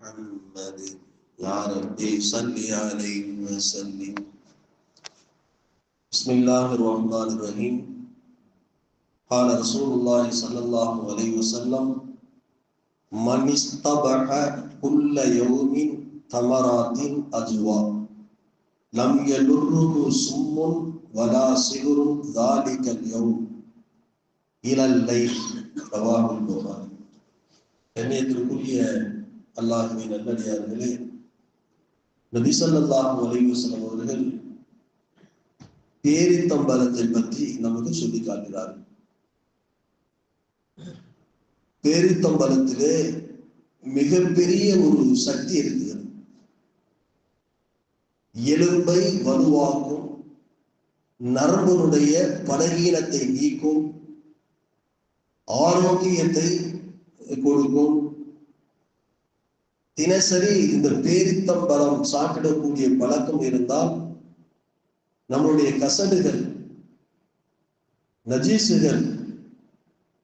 محمد. يا ربي صل عليه وسلم. بسم الله الرحمن الرحيم. قال رسول الله صلى الله عليه وسلم من استبح كل يوم ثمرات أجواء لم يلره سم ولا صغر ذلك اليوم. إلى الليل. رواه البخاري. لم يتركوا لي நபி ஸல்லல்லாஹு அலைஹி வஸல்லம் அவர்கள் பேரித்தம்பலத்தை பற்றி நமக்கு சொல்லி காட்டுகிறார்கள். பேரித்தம்பலத்திலே மிகப்பெரிய ஒரு சக்தி இருக்கிறது. எலும்பை வலுவாக்கும் நரம்புடைய பலகீனத்தை நீக்கும் ஆரோக்கியத்தை கொடுக்கும் தினசரி இந்த பேரித்தம்பலம் சாப்பிடக்கூடிய பழக்கம் இருந்தால் நம்மளுடைய கசடுகள் நஜீசுகள்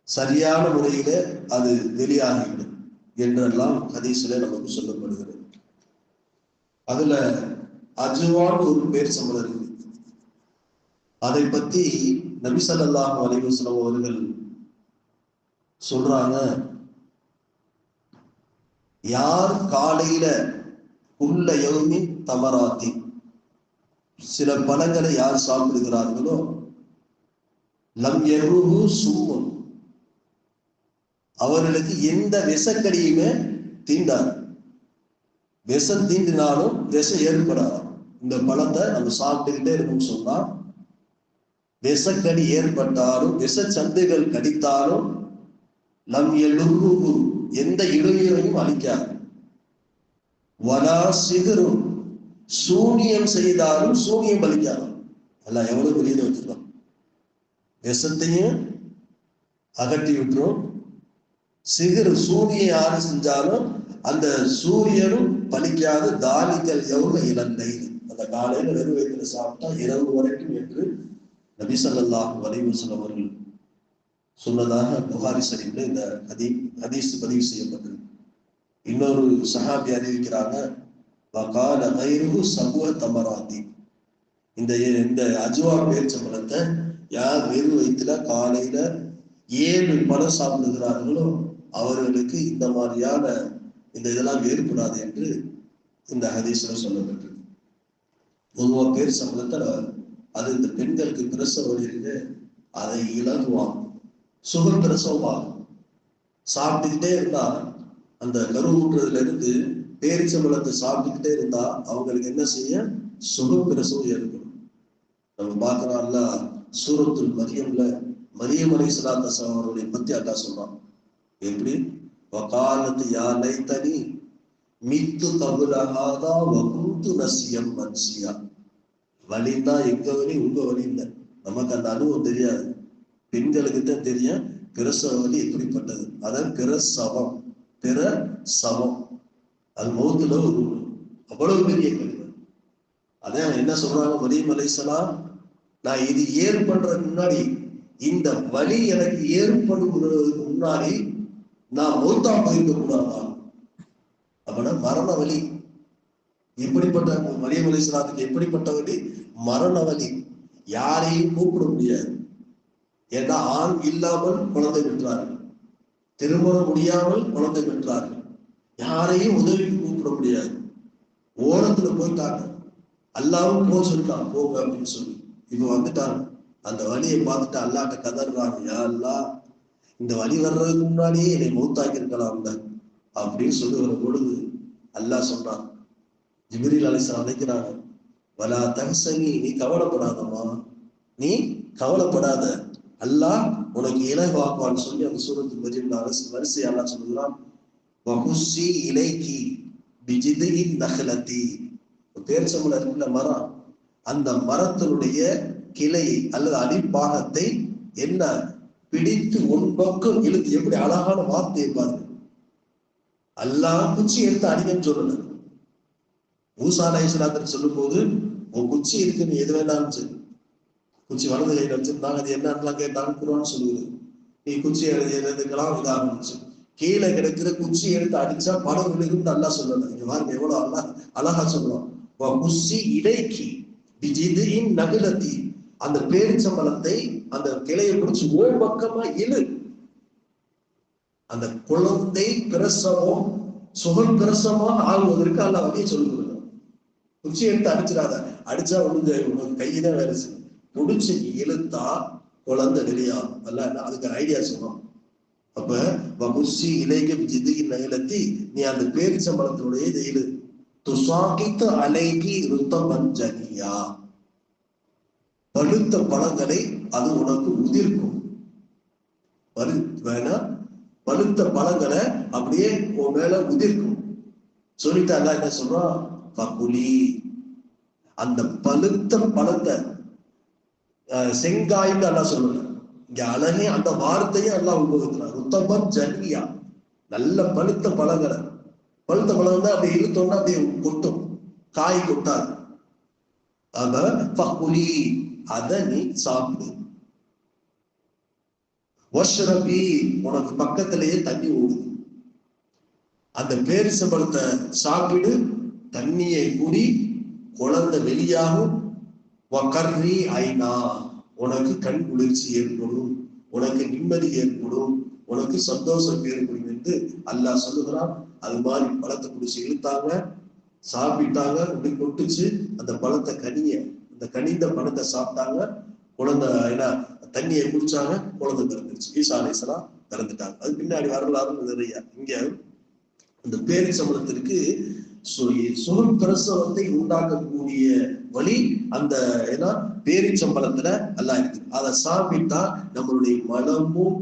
சரியான முறையில அது வெளியாகிவிடும் என்றெல்லாம் ஹதீஸ்ல நமக்கு சொல்லப்படுகிறது. அதுல அஜுவான் ஒரு பேர் சம்பளம் இருக்கு அதை பத்தி நபி ஸல்லல்லாஹு அவர்கள் சொல்றாங்க. யார் காலையில உள்ள எவுமே தமராத்தி? சில பழங்களை யார் சாப்பிடுகிறார்களோ? லம் எருகு சும்மம் அவர்களுக்கு எந்த விஷக்கடியுமே தீண்டாது. விஷம் தீண்டினாலும் விஷம் ஏற்படாது. இந்த பழத்தை நம்ம சாப்பிட்டுக்கிட்டே இருக்கணும்னு சொன்னா விஷக்கடி ஏற்பட்டாலும் விஷ சந்தைகள் கடித்தாலும் நம் எழுகு எந்த இடையூறையும் அளிக்காது. வலா சிகரும் சூனியம் செய்தாலும் சூனியம் பலிக்காது. எல்லாம் எவ்வளவு பெரியது வச்சிருக்கோம் விஷத்தையும் அகட்டி விட்டுரும். சிகர் சூனியை யாரு செஞ்சாலும் அந்த சூரியனும் பலிக்காது. தானிகள் எவ்வளவு இளந்தை அந்த காலையில வெறும் வயிற்றுல சாப்பிட்டா இரவு வரைக்கும் என்று நபி ஸல்லல்லாஹு அலைஹி சொன்னதாக புகாரி சரிவில் இந்த ஹதீ ஹதீஸ் பதிவு செய்யப்பட்டது. இன்னொரு சஹாபி அறிவிக்கிறாங்க வகால கைருகு சபுவ தமராத்தி. இந்த இந்த அஜுவா பேரிச்சம்பழத்தை யார் வெறும் வயிற்றுல காலையில ஏழு பழம் சாப்பிடுகிறார்களோ அவர்களுக்கு இந்த மாதிரியான இந்த இதெல்லாம் ஏற்படாது என்று இந்த ஹதீஸ்ல சொல்லப்பட்டிருக்கு பொதுவாக பேர் சம்பளத்தை அது இந்த பெண்களுக்கு பிரசவ வழியில அதை இலகுவாங்க சுகம் பிரசவமாகும் சாப்பிட்டுக்கிட்டே இருந்தா அந்த கருவுற்றதுல இருந்து பேரிச்சம்பளத்தை சாப்பிட்டுக்கிட்டே இருந்தா அவங்களுக்கு என்ன செய்ய? சுகம் பிரசவம் ஏற்படும். நம்ம பார்க்கறோம்ல சூரத்துல் மரியம்ல மரியம் அலை சலாத்த அவர்களை பத்தி அல்லா சொல்றான். எப்படி? வகாலத்து யா லைத்தனி மித்து கபுலகாதா வகுத்து நசியம் மன்சியா. தான் எங்க வழி உங்க வழி இல்லை. நமக்கு அந்த அனுபவம் தெரியாது. பெண்களுக்கு தான் தெரியும் பிரசவ வலி எப்படிப்பட்டது. அதான் பிரசவம் பிற சவம் அது மௌத்துல ஒரு அவ்வளவு பெரிய கழிவு அதான் என்ன சொல்றாங்க மரியம் அலைசலாம் நான் இது ஏற்படுறதுக்கு முன்னாடி இந்த வலி எனக்கு ஏற்படுகிறதுக்கு முன்னாடி நான் மௌத்தா போயிருக்க கூடாதா? அப்படின்னா மரண வலி எப்படிப்பட்ட மரியம் அலைசலாத்துக்கு எப்படிப்பட்ட வலி மரண வலி யாரையும் கூப்பிட முடியாது. ஏன்னா ஆண் இல்லாமல் குழந்தை பெற்றார்கள். திருமணம் முடியாமல் குழந்தை பெற்றார்கள். யாரையும் உதவிக்கு கூப்பிட முடியாது. ஓரத்துல போயிட்டாங்க. அல்லாவும் போக சொல்லிட்டான். போங்க அப்படின்னு சொல்லி. இப்ப வந்துட்டாங்க. அந்த வழியை பார்த்துட்டு அல்லாட்ட கதறாங்க. யா அல்லா இந்த வழி வர்றதுக்கு முன்னாடியே என்னை மௌத்தாக்கி இருக்கலாம்ல அப்படின்னு சொல்லுகிற பொழுது அல்லாஹ் சொன்னான் ஜிபிரில் அலிசா அழைக்கிறாங்க வலா தகசங்கி நீ கவலைப்படாதம்மா. நீ கவலைப்படாத. அல்லாஹ் உனக்கு இலகுவாக்குவான்னு சொல்லி அந்த சூரத்து மரியம் அரசு வரிசை அல்லாஹ் சொல்லுகிறான் வகுசி இலைக்கி பிஜிதின் நகலத்தி பேர்ச்சம்பளம் இருக்குல்ல மரம். அந்த மரத்தினுடைய கிளையை அல்லது அடிப்பாகத்தை என்ன பிடித்து உன் பக்கம் இழுத்து எப்படி அழகான வார்த்தையை பாருங்க. அல்லாஹ் குச்சி எடுத்து அடிக்கன்னு சொல்லல மூசா அலைஹிஸ்ஸலாத்து சொல்லும் போது உன் குச்சி இருக்கு நீ எது வேணாலும் சரி குச்சி வலது கையில வச்சிருந்தாங்க அது என்னன்னு கேட்டாங்க குரான் சொல்லுது. நீ குச்சி எதுக்கெல்லாம் இதாகணுச்சு கீழே கிடைக்கிற குச்சி எடுத்து அடிச்சா படம் விழுகும் நல்லா சொல்லலை இங்க பாருங்க எவ்வளவு அல்லா அழகா சொல்லுவான். குச்சி இடைக்கி இன் நகுலத்தி. அந்த பேரிச்சம்பளத்தை அந்த கிளையை பிடிச்சு ஓ பக்கமா இழு. அந்த குழந்தை பிரசவம் சுகம் பிரசவமா ஆகுவதற்கு அல்ல வகையை சொல்லுவாங்க குச்சி எடுத்து அடிச்சிடாத. அடிச்சா உனக்கு உனக்கு வேலை செய்யும். முடிச்சு இழுத்தா குழந்தை வெளியாகும். அல்ல அதுக்கு ஐடியா சொன்னோம். அப்ப வகுசி இலைகம் ஜிதி நகலத்தி நீ அந்த பேரிச்சம்பளத்தினுடைய இதை இழு. துசாகித்த அலைகி ருத்தமன் ஜனியா. பழுத்த பழங்களை அது உனக்கு உதிர்க்கும். பழு வேணா பழுத்த பழங்களை அப்படியே உன் மேல உதிர்க்கும். சொல்லிட்டு அதான் என்ன சொல்றான்? பகுலி அந்த பழுத்த பழத்தை செங்காய்ன்னு அல்லா சொல்லல இங்க அழகே அந்த வார்த்தையும் எல்லாம் உபயோகிக்கிறார் ருத்தமன் ஜன்னியா. நல்ல பழுத்த பழங்களை. பழுத்த பழம் தான் அப்படி இழுத்தோம்னா அப்படியே கொட்டும். காய் கொட்டாது. அத பகுலி அத நீ சாப்பிடு. வஷ்ரபி உனக்கு பக்கத்திலேயே தண்ணி ஓடுது அந்த பேரிசம்பழத்தை சாப்பிடு தண்ணியை குடி குழந்தை வெளியாகும் வக்கர்ரி ஐநா உனக்கு கண் குளிர்ச்சி ஏற்படும் உனக்கு நிம்மதி ஏற்படும் உனக்கு சந்தோஷம் ஏற்படும் என்று அல்லாஹ் சொல்லுகிறான். அது மாதிரி பழத்தை குடிச்சு இழுத்தாங்க சாப்பிட்டாங்க அப்படி கொட்டுச்சு. அந்த பழத்தை கனிய அந்த கனிந்த பழத்தை சாப்பிட்டாங்க. குழந்தை ஏன்னா தண்ணியை குடிச்சாங்க குழந்தை பிறந்துருச்சு. ஈசா அலேசலாம் பிறந்துட்டாங்க. அது பின்னாடி வரலாறு நிறைய. இங்க அந்த பேரிச்சம்பளத்திற்கு சுகம் பிரசவத்தை உண்டாக்கக்கூடிய வழி அந்த ஏன்னா பேரிச்சம்பளத்துல எல்லாம் இருக்கு. அதை சாப்பிட்டா நம்மளுடைய மனமும்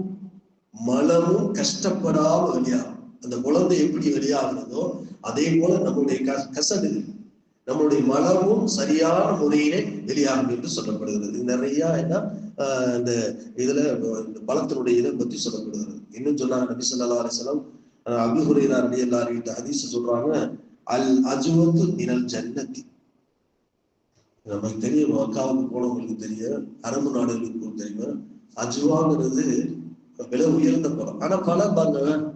மனமும் கஷ்டப்படாம வெளியாகும். அந்த குழந்தை எப்படி வெளியாகிறதோ அதே போல நம்மளுடைய கசடு நம்மளுடைய மனமும் சரியான முறையிலே வெளியாகும் என்று சொல்லப்படுகிறது. நிறைய என்ன இந்த இதுல இந்த இதை பத்தி சொல்லப்படுகிறது. இன்னும் சொன்னாங்க நபி சொல்லா அலிசலம் அபிஹுரைரா அலி அல்லா அறிவித்த ஹதீஸ் சொல்றாங்க அல் அஜுவத்து மினல் ஜன்னத்தி. நமக்கு தெரியும் அக்காவுக்கு போனவங்களுக்கு தெரியும் அரபு நாடுகளுக்கு தெரியும். அஜுவாங்கிறது விலை உயர்ந்த பழம். ஆனா பழம் பாருங்க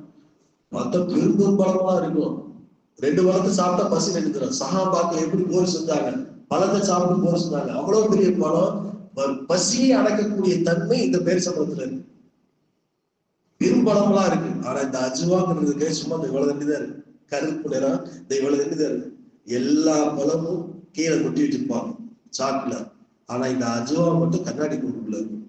மொத்த பெரும் பழமா இருக்கும். ரெண்டு பழத்தை சாப்பிட்டா பசி எடுக்கிறோம் சகாபாக்கள் எப்படி போர் செஞ்சாங்க? பழத்தை சாப்பிட்டு போர் செஞ்சாங்க. அவ்வளவு பெரிய பழம் பசியை அடக்கக்கூடிய தன்மை இந்த பேர் சம்பளத்துல இருக்கு. பெரும் பழமெல்லாம் இருக்கு. ஆனா இந்த அஜுவாங்கிறதுக்கே சும்மா இந்த இவ்வளவு தண்ணிதான் இருக்கு. கருப்பு நிறம் இந்த இவ்வளவு தண்ணிதான் எல்லா பழமும் கீழே கொட்டி வச்சிருப்பாங்க சாக்குல. ஆனா இந்த அஜுவா மட்டும் கண்ணாடி கூண்டுக்குள்ள இருக்கும்.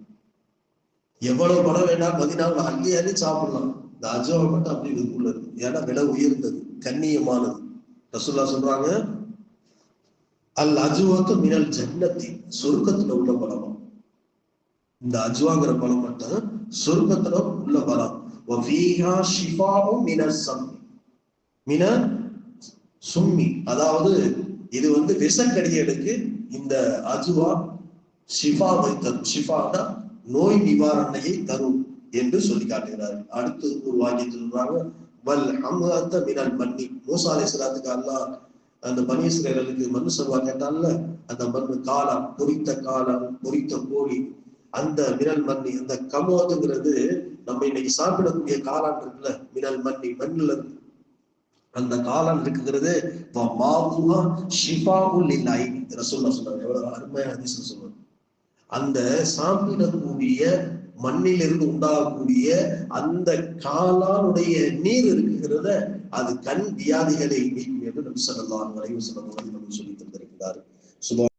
எவ்வளவு பழம் வேணாலும் பதினாலு அள்ளி அள்ளி சாப்பிடலாம். இந்த அஜுவா மட்டும் அப்படி இதுக்குள்ள இருக்கு. ஏன்னா விலை உயர்ந்தது கண்ணியமானது. ரசுல்லா சொல்றாங்க அல் அஜுவாத்து மினல் ஜன்னத்தி. சொர்க்கத்துல உள்ள பழமா? இந்த அஜுவாங்கிற பழம் மட்டும் சொர்க்கத்துல உள்ள பலம் வஃபீஹா ஷிஃபாவும் மினல் சம்மி மின சும்மி. அதாவது இது வந்து விஷக்கடிகளுக்கு இந்த அஜுவா ஷிஃபாவை தரும் ஷிஃபானா நோய் நிவாரணையை தரும் என்று சொல்லி காட்டுகிறார் அடுத்து ஒரு வாக்கியத்தில் சொல்றாங்க வல் ஹம்ஹத்த மினல் மன்னி. மூசா அலைஹிஸ்ஸலாத்துக்கு அல்லாஹ் அந்த பனீஸ்வரர்களுக்கு மண்ணு சர்வா கேட்டால அந்த மண்ணு காலம் பொரித்த காலம் பொரித்த கோழி அந்த மினல் மண்ணி அந்த கமோதுங்கிறது நம்ம இன்னைக்கு சாப்பிடக்கூடிய காளான் இருக்குல்ல மினல் மண்ணி மண்ணில் இருந்து அந்த காளான் இருக்குங்கிறது எவ்வளவு அருமையான அந்த சாப்பிடக்கூடிய மண்ணிலிருந்து உண்டாகக்கூடிய அந்த காளானுடைய நீர் இருக்குகிறத அது கண் வியாதிகளை நீக்கும் என்று நபி சொல்லலாம் சொல்லி தந்திருக்கிறார் சுபா